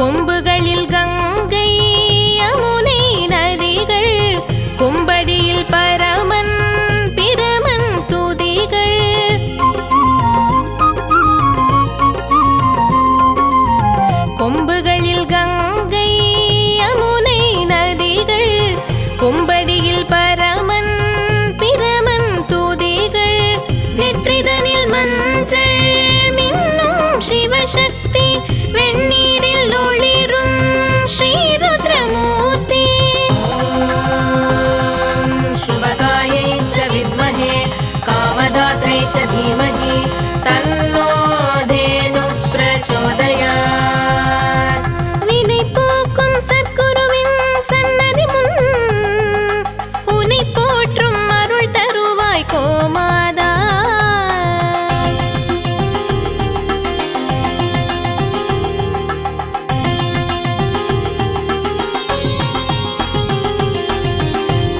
கொம்புகளில் கங்கை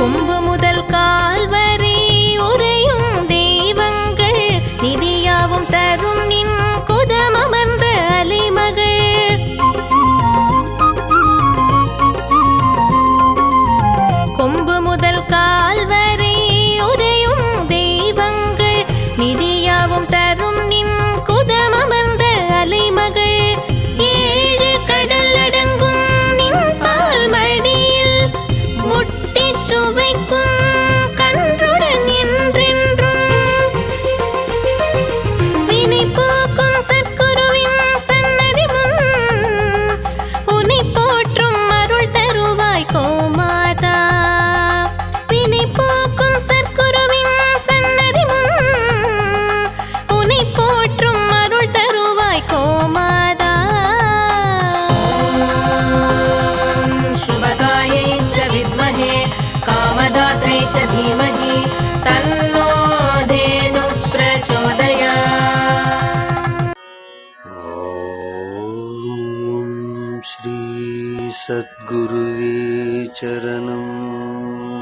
கொம்பு முதல் கால் ॐ श्री सद्गुरुवे चरणम्